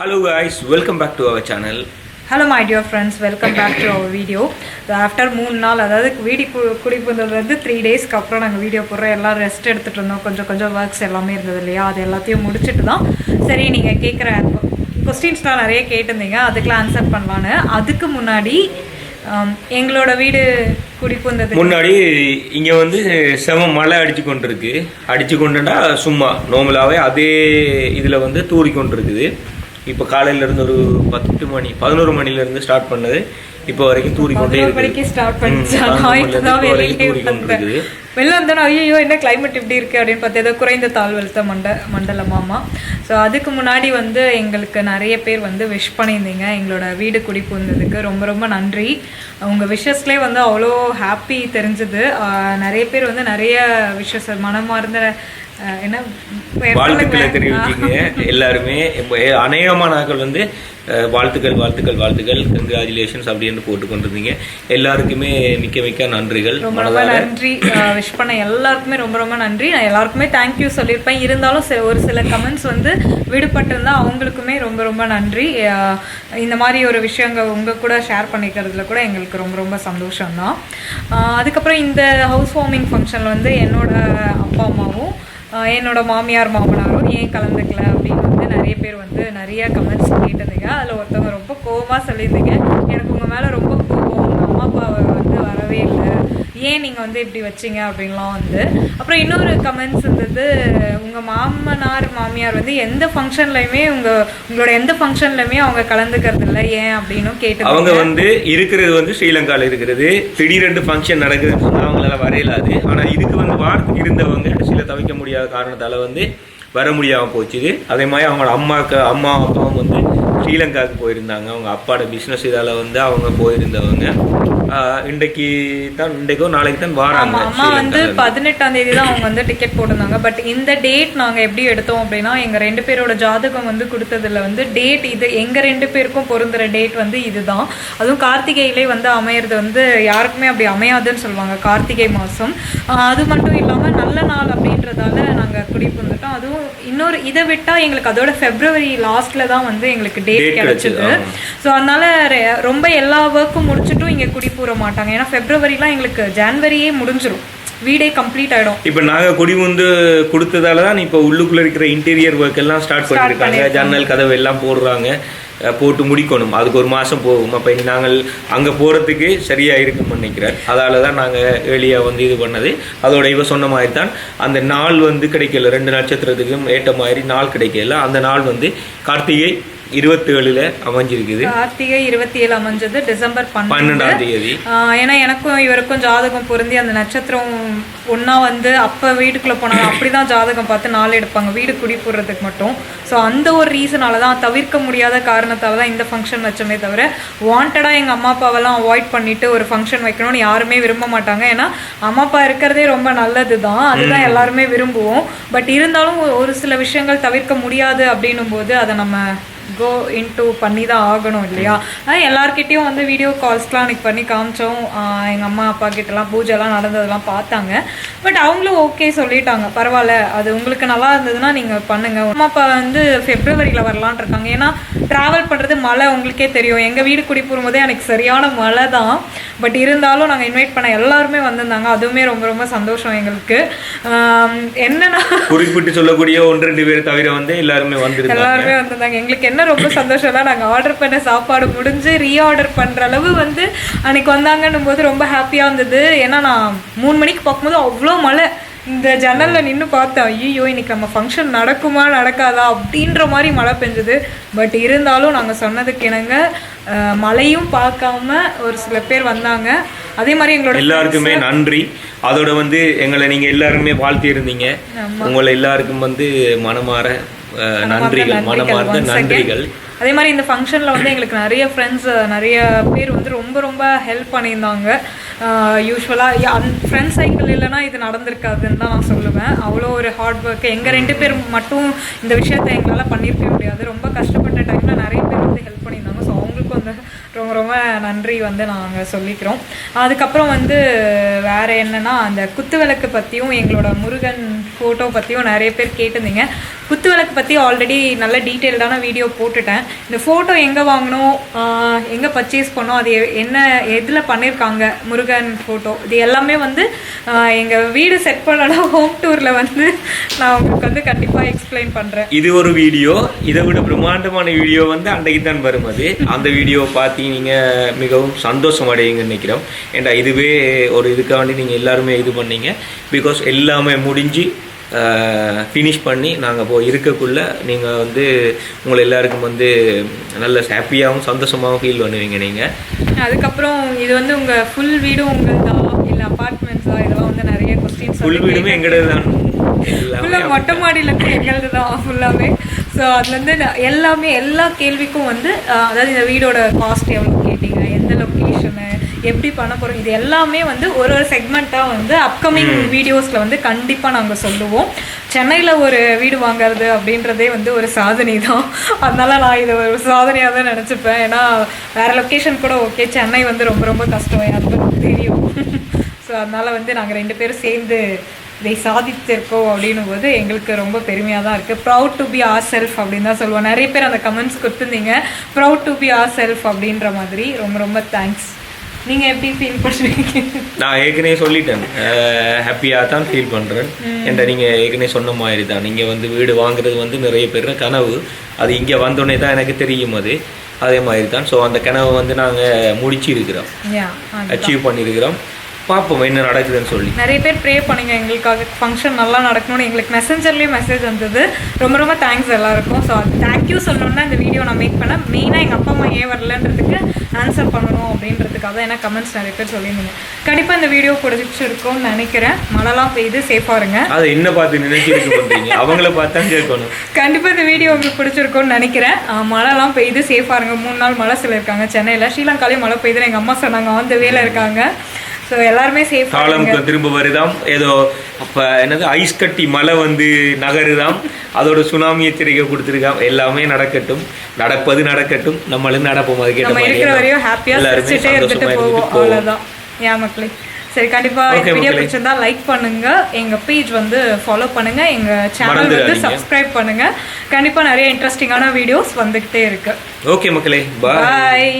Hello guys, welcome back to our channel. Hello my dear friends welcome back to our video after மூணு நாள் அதாவது வீடி குடிப்புந்ததுலேருந்து three டேஸ்க்கு அப்புறம் நாங்கள் வீடியோ போடுறோம் எல்லாம் ரெஸ்ட் எடுத்துகிட்டு இருந்தோம். கொஞ்சம் கொஞ்சம் ஒர்க்ஸ் எல்லாமே இருந்தது இல்லையா? அது எல்லாத்தையும் முடிச்சுட்டு தான். சரி நீங்கள் கேட்குற கொஸ்டின்ஸ்லாம் நிறைய கேட்டிருந்தீங்க. அதுக்கெலாம் ஆன்சர் பண்ணலான்னு. அதுக்கு முன்னாடி ஆம், எங்களோட வீடு குடிப்புந்தது முன்னாடி இங்க வந்து செம மழை அடிச்சு கொண்டிருக்கு. அடிச்சு கொண்டுட்டா சும்மா நார்மலாகவே அதே இதில் வந்து தூறி கொண்டிருக்குது. இப்போ காலையில இருந்து ஒரு பத்து மணி பதினோரு மணில இருந்து ஸ்டார்ட் பண்ணது. இப்போ வரைக்கும் தூறி கொண்டே மணிக்கு ஸ்டார்ட் பண்ணிச்சு? வெளில வந்தோன்னா ஐயோ என்ன climate இப்படி இருக்கு அப்படின்னு பார்த்து ஏதோ குறைந்த தாழ்வழுத்த மண்ட மண்டலமாமா ஸோ அதுக்கு முன்னாடி வந்து எங்களுக்கு நிறைய பேர் வந்து விஷ் பண்ணியிருந்தீங்க. எங்களோட வீடு குடி புகுந்ததுக்கு ரொம்ப ரொம்ப நன்றி. உங்கள் விஷஸ்லேயே வந்து அவ்வளோ ஹாப்பி தெரிஞ்சுது. நிறைய பேர் வந்து நிறைய விஷஸ் மனமார்ந்த வாழ்த்துக்களை தெரிவிச்சிங்க எல்லாருமே அநேகமான ஆட்கள் வந்து வாழ்த்துக்கள் வாழ்த்துக்கள் வாழ்த்துக்கள் கங்க்ராச்சுலேஷன்ஸ் அப்படின்னு போட்டு கொண்டிருந்தீங்க எல்லாருக்குமே மிக்க மிக்க நன்றிகள். ரொம்ப ரொம்ப நன்றி. விஷ் பண்ண எல்லாருக்குமே ரொம்ப ரொம்ப நன்றி. நான் எல்லாருக்குமே தேங்க்யூ சொல்லியிருப்பேன். இருந்தாலும் சில ஒரு சில கமெண்ட்ஸ் வந்து விடுபட்டிருந்தா அவங்களுக்குமே ரொம்ப ரொம்ப நன்றி. இந்த மாதிரி ஒரு விஷயங்கள் உங்கள் கூட ஷேர் பண்ணிக்கிறதுல கூட எங்களுக்கு ரொம்ப ரொம்ப சந்தோஷம்தான். அஹ், அதுக்கப்புறம் இந்த ஹவுஸ் வார்மிங் ஃபங்க்ஷனில் வந்து என்னோட அப்பா அம்மாவும் என்னோட மாமியார் மாமனாரும் ஏன் கலந்துக்கல அப்படின்னு வந்து நிறைய பேர் வந்து நிறைய கமெண்ட்ஸ் கேட்டதுங்க. அதில் ஒருத்தவங்க ரொம்ப கோவமாக சொல்லியிருந்தீங்க. எனக்கு உங்கள் மேலே ரொம்ப கோபம். உங்கள் அம்மா அப்பாவை வந்து வரவே இல்லை. ஏன் நீங்கள் வந்து இப்படி வச்சீங்க அப்படின்லாம் வந்து. அப்புறம் இன்னொரு கமெண்ட்ஸ் இருந்தது உங்கள் மாமனார் மாமியார் வந்து எந்த ஃபங்க்ஷன்லையுமே உங்கள் உங்களோட எந்த ஃபங்க்ஷன்லையுமே அவங்க கலந்துக்கிறது இல்லை ஏன் அப்படின்னு கேட்டு அவங்க வந்து இருக்கிறது வந்து ஸ்ரீலங்காவில் இருக்கிறது. திடீரெண்டு ஃபங்க்ஷன் நடக்குதுன்னு சொன்னால் அவங்களால வரையலாது. ஆனால் இதுக்கு வந்து வாரத்துக்கு இருந்தவங்க சில தவிக்க முடியாத காரணத்தால் வந்து வர முடியாமல் போச்சுது. அதே மாதிரி அவங்களோட அம்மாக்கு அம்மா அப்பாவும் வந்து ஸ்ரீலங்காவுக்கு போயிருந்தாங்க. அவங்க அப்பாவோட பிஸ்னஸ் இதால வந்து அவங்க போயிருந்தவங்க. இன்றைக்கு தான் இன்றைக்கோ நாளைக்கு தான் வராங்க அம்மா வந்து. பதினெட்டாம் தேதி தான் அவங்க வந்து டிக்கெட் போட்டிருந்தாங்க. பட் இந்த டேட் நாங்க எப்படி எடுத்தோம் அப்படின்னா எங்க ரெண்டு பேரோட ஜாதகம் வந்து கொடுத்ததுல வந்து டேட் இது எங்க ரெண்டு பேருக்கும் பொருந்துற டேட் வந்து இதுதான். அதுவும் கார்த்திகையிலே வந்து அமையிறது வந்து யாருக்குமே அப்படி அமையாதுன்னு சொல்லுவாங்க கார்த்திகை ஆஹ் அது மட்டும் இல்லாம நல்ல நாள் அப்படின்றதால நாங்க குடிப்பு வந்துட்டோம் அதுவும் இன்னொரு இதை விட்டா எங்களுக்கு அதோட பிப்ரவரி லாஸ்ட்ல தான் வந்து எங்களுக்கு டேட் கிடைச்சது. ஸோ அதனால ரொம்ப எல்லா ஒர்க்கும் முடிச்சுட்டும் இங்கே குடி பூர மாட்டாங்க. ஏன்னா ஃபெப்ரவரிலாம் எங்களுக்கு ஜான்வரியே முடிஞ்சிரும். வீடே கம்ப்ளீட் ஆயிடும். இப்போ நாங்க குடி வந்து கொடுத்ததால தான் இப்போ உள்ளுக்குள்ள இருக்கிற இன்டீரியர் ஒர்க் எல்லாம் ஸ்டார்ட் பண்ணிருக்காங்க. ஜன்னல் கதவு எல்லாம் போடுறாங்க. போட்டு முடிக்கணும். அதுக்கு ஒரு மாசம் போகும். அப்போ நாங்கள் அங்க போறதுக்கு சரியா இருக்கும்னு நினைக்கிறேன். அதால தான் நாங்க ஏர்லியா வந்து இது பண்ணது. அதோட இவ சொன்ன மாதிரி தான் அந்த நாள் வந்து கிடைக்கல. ரெண்டு நட்சத்திரத்துக்கும் ஏற்ற மாதிரி நாள் கிடைக்கல. அந்த நாள் வந்து கார்த்திகை இருபத்தி ஏழுல அமைஞ்சிருக்குது. கார்த்திகை இருபத்தி ஏழு அமைஞ்சது டிசம்பர் பன்னெண்டு. பன்னெண்டாம் தேதி. ஏன்னா எனக்கும் இவருக்கும் ஜாதகம் பொருந்தி அந்த நட்சத்திரம் ஒண்ணா வந்து அப்போ வீட்டுக்குள்ள போனாங்க. அப்படிதான் ஜாதகம் பார்த்து நாள் எடுப்பாங்க. வீடு குடி போடுறதுக்கு மட்டும். ஸோ அந்த ஒரு ரீசனால தான் தவிர்க்க முடியாத காரணத்தால தான் இந்த ஃபங்க்ஷன் வச்சோமே தவிர வாண்டடாக எங்கள் அம்மா அப்பாவெல்லாம் அவாய்ட் பண்ணிட்டு ஒரு ஃபங்க்ஷன் வைக்கணும்னு யாருமே விரும்ப மாட்டாங்க. ஏன்னா அம்மா அப்பா இருக்கிறதே ரொம்ப நல்லது தான் அதுதான் எல்லாருமே விரும்புவோம். பட் இருந்தாலும் ஒரு சில விஷயங்கள் தவிர்க்க முடியாது அப்படின்னும் போது அதை நம்ம கோ இன்டூ பண்ணி தான் ஆகணும் இல்லையா? ஆனால் எல்லார்கிட்டயும் வந்து வீடியோ கால்ஸ்லாம் அன்றைக்கி பண்ணி காமிச்சோம். எங்கள் அம்மா அப்பா கிட்டலாம் பூஜைலாம் நடந்ததெல்லாம் பார்த்தாங்க. பட் அவங்களும் ஓகே சொல்லிட்டாங்க. பரவாயில்ல அது உங்களுக்கு நல்லா இருந்ததுன்னா நீங்கள் பண்ணுங்கள் அம்மா அப்பா வந்து ஃபெப்ரவரியில் வரலான் இருக்காங்க. ஏன்னா ட்ராவல் பண்ணுறது மழை உங்களுக்கே தெரியும். எங்கள் வீடு குடி போகும்போதே எனக்கு சரியான மழை தான் பட் இருந்தாலும் நாங்கள் இன்வைட் பண்ண எல்லாருமே வந்திருந்தாங்க. அதுவுமே ரொம்ப ரொம்ப சந்தோஷம் எங்களுக்கு. என்னன்னா குறிப்பிட்டு சொல்லக்கூடிய ஒன்று ரெண்டு பேர் தவிர வந்து எல்லாருமே வந்திருந்தாங்க. எல்லாருமே வந்திருந்தாங்க. எங்களுக்கு என்ன ரொம்ப சந்தோஷம்னா நாங்கள் ஆர்டர் பண்ண சாப்பாடு முடிஞ்சு ரீஆர்டர் பண்ணுற அளவு வந்து அன்னைக்கு வந்தாங்கன்னும் போது ரொம்ப ஹாப்பியாக இருந்தது. ஏன்னா நான் மூணு மணிக்கு பார்க்கும்போது அவ்வளோ மழை. இந்த ஜன்னலில் நின்று பார்த்தேன். ஐயோ இன்னைக்கு நம்ம ஃபங்க்ஷன் நடக்குமா நடக்காதா அப்படின்ற மாதிரி மழை பெஞ்சது. பட் இருந்தாலும் நாங்கள் சொன்னதுக்கு இணங்க மழையும் பார்க்காம ஒரு சில பேர் வந்தாங்க. அதே மாதிரி எங்களோட எல்லாருக்குமே நன்றி. அதோட வந்து எங்களை நீங்க எல்லாருமே வாழ்த்தி இருந்தீங்க உங்களை எல்லாருக்கும் வந்து மனமாற நன்றிகள் மனமார்ந்த. நன்றிகள். அதே மாதிரி இந்த ஃபங்க்ஷனில் வந்து எங்களுக்கு நிறைய ஃப்ரெண்ட்ஸ் நிறைய பேர் வந்து ரொம்ப ரொம்ப ஹெல்ப் பண்ணியிருந்தாங்க. யூஸ்வலாக அந் ஃப்ரெண்ட்ஸ் சைக்கிள் இல்லைன்னா இது நடந்திருக்காதுன்னு தான் நான் சொல்லுவேன். அவ்வளோ ஒரு ஹார்ட் ஒர்க் எங்கள் ரெண்டு பேர் மட்டும் இந்த விஷயத்தை எங்களால் பண்ணியிருக்க முடியாது. ரொம்ப கஷ்டப்பட்ட டைமில் நிறைய பேர் வந்து ஹெல்ப் பண்ணியிருந்தாங்க. ஸோ அவங்களுக்கும் வந்து ரொம்ப ரொம்ப நன்றி வந்து நாங்கள் சொல்லிக்கிறோம். அதுக்கப்புறம் வந்து வேறு என்னன்னா அந்த குத்து விளக்கு பற்றியும் எங்களோட முருகன் ஃபோட்டோ பற்றியும் நிறைய பேர் கேட்டிருந்தீங்க. குத்து விளக்கு பற்றி ஆல்ரெடி நல்ல டீட்டெயில்டான வீடியோ போட்டுட்டேன். இந்த ஃபோட்டோ எங்கே வாங்கினோம் எங்கே பர்ச்சேஸ் பண்ணோம்? அது என்ன எதில் பண்ணியிருக்காங்க முருகன் ஃபோட்டோ இது எல்லாமே வந்து எங்கள் வீடு செட் பண்ணனா ஹோம் டூரில் வந்து நான் உங்களுக்கு வந்து கண்டிப்பாக எக்ஸ்பிளைன் பண்ணுறேன் இது ஒரு வீடியோ இதை விட பிரம்மாண்டமான வீடியோ வந்து அன்றைக்கு தான் வரும் அது. அந்த வீடியோ பார்த்து நீங்கள் மிகவும் சந்தோஷம் அடையுங்கன்னு நினைக்கிறோம். ஏண்டா இதுவே ஒரு இதுக்காண்டி நீங்கள் எல்லாருமே இது பண்ணீங்க. பிகாஸ் எல்லாமே முடிஞ்சு ஃபினிஷ் பண்ணி நாங்கள் இப்போ இருக்கக்குள்ள நீங்கள் வந்து உங்களை எல்லாருக்கும் வந்து நல்ல ஹாப்பியாகவும் சந்தோஷமாகவும் ஃபீல் பண்ணுவீங்க நீங்கள் அதுக்கப்புறம் இது வந்து உங்கள் ஃபுல் வீடும் உங்களுதா? இல்லை அப்பார்ட்மெண்ட்ஸா இதெல்லாம் வந்து நிறைய கொஸ்டின்ஸ் ஃபுல் வீடுமே எங்களது தான் ஃபுல்லாக மொட்டை மாடியில் கூட எங்களது தான் ஃபுல்லாமே ஸோ அதுலேருந்து எல்லாமே எல்லா கேள்விக்கும் வந்து அதாவது இந்த வீடோட காஸ்ட் எவ்வளோ கேட்டீங்க எந்த லொக்கேஷனு எப்படி பண்ண போகிறோம் இது எல்லாமே வந்து ஒரு ஒரு செக்மெண்ட்டாக வந்து அப்கமிங் வீடியோஸில் வந்து கண்டிப்பாக நாங்கள் சொல்லுவோம். சென்னையில் ஒரு வீடு வாங்குறது அப்படின்றதே வந்து ஒரு சாதனை தான். அதனால நான் இதை ஒரு சாதனையாக தான் நினச்சிப்பேன். ஏன்னா வேறு லொக்கேஷன் கூட ஓகே சென்னை வந்து ரொம்ப ரொம்ப கஷ்டம். husband-க்கு தெரியும். ஸோ அதனால வந்து நாங்கள் ரெண்டு பேரும் சேர்ந்து இதை சாதித்திருக்கோம் அப்படின்னும் போது எங்களுக்கு ரொம்ப பெருமையாக தான் இருக்குது proud to be R self அப்படின்னு தான் சொல்லுவோம். நிறைய பேர் அந்த கமெண்ட்ஸ் கொடுத்துருந்தீங்க. Proud to be R self அப்படின்ற மாதிரி. ரொம்ப ரொம்ப தேங்க்ஸ் நீங்கள் எப்படி ஃபீல் பண்ணுறீங்க நான் ஏற்கனவே சொல்லிட்டேன். ஹாப்பியாக தான் ஃபீல் பண்ணுறேன் என்ற நீங்கள் ஏற்கனவே சொன்ன மாதிரி தான். நீங்கள் வந்து வீடு வாங்குறது வந்து நிறைய பேர் கனவு. அது இங்கே வந்தோடனே தான் எனக்கு தெரியும் அது. அதே மாதிரி தான். ஸோ அந்த கனவை வந்து நாங்கள் முடிச்சிருக்கிறோம். அச்சீவ் பண்ணியிருக்கிறோம் பார்ப்போம் என்ன நடக்குதுன்னு சொல்லி. நிறைய பேர் ப்ரே பண்ணுங்க எங்களுக்காக. ஃபங்க்ஷன் நல்லா நடக்கணும்னு எங்களுக்கு மெசஞ்சர்லேயே மெசேஜ் வந்தது. ரொம்ப ரொம்ப தேங்க்ஸ் எல்லாருக்கும். ஸோ தேங்க்யூ சொல்லணும்னா இந்த வீடியோ நான் மேக் பண்ணேன் மெயினாக எங்கள் அப்பா அம்மா ஏன் வரலன்றதுக்கு ஆன்சர் பண்ணணும் அப்படின்றதுக்காக ஏன்னா கமெண்ட்ஸ் நிறைய பேர் சொல்லியிருந்தீங்க. கண்டிப்பாக இந்த வீடியோ பிடிச்சிருக்கும்னு நினைக்கிறேன். மழைலாம் பெய்யுது சேஃபாக இருங்க. அதை என்ன பார்த்து பண்ணுறீங்க அவங்கள பார்த்து கேட்கணும். கண்டிப்பாக இந்த வீடியோ உங்களுக்கு பிடிச்சிருக்கும்னு நினைக்கிறேன். மழைலாம் பெய்யுது சேஃபாக இருங்க. மூணு நாள் மழை சொல்லியிருக்காங்க சென்னையில். ஸ்ரீலங்காலையும் மழை பெய்யுதுன்னு எங்கள் அம்மா சொன்னாங்க. அந்த வேலை இருக்காங்க. ஸோ எல்லாருமே இருங்க காலம் திரும்ப வருதாம் ஏதோ அப்போ என்னது ஐஸ் கட்டி மழை வந்து நகருதாம். அதோட சுனாமி எச்சரிக்கை கொடுத்துருக்காம். எல்லாமே நடக்கட்டும். நடப்பது நடக்கட்டும். நம்மளும் நடப்போம். அது கேட்ட நம்ம இருக்கிற வரையும் ஹாப்பியாக சிரிச்சுட்டே இருந்துட்டு போவோம். அவ்வளோதான் ஏன் மக்களே. சரி கண்டிப்பா Okay, இந்த வீடியோ. பிடிச்சிருந்தா லைக் பண்ணுங்க. எங்க பேஜ் வந்து ஃபாலோ பண்ணுங்க. எங்க சேனல் வந்து. சப்ஸ்கிரைப் பண்ணுங்க. கண்டிப்பா நிறைய இன்ட்ரெஸ்டிங்கான வீடியோஸ் வந்துகிட்டே இருக்கு. ஓகே மக்களே. பாய்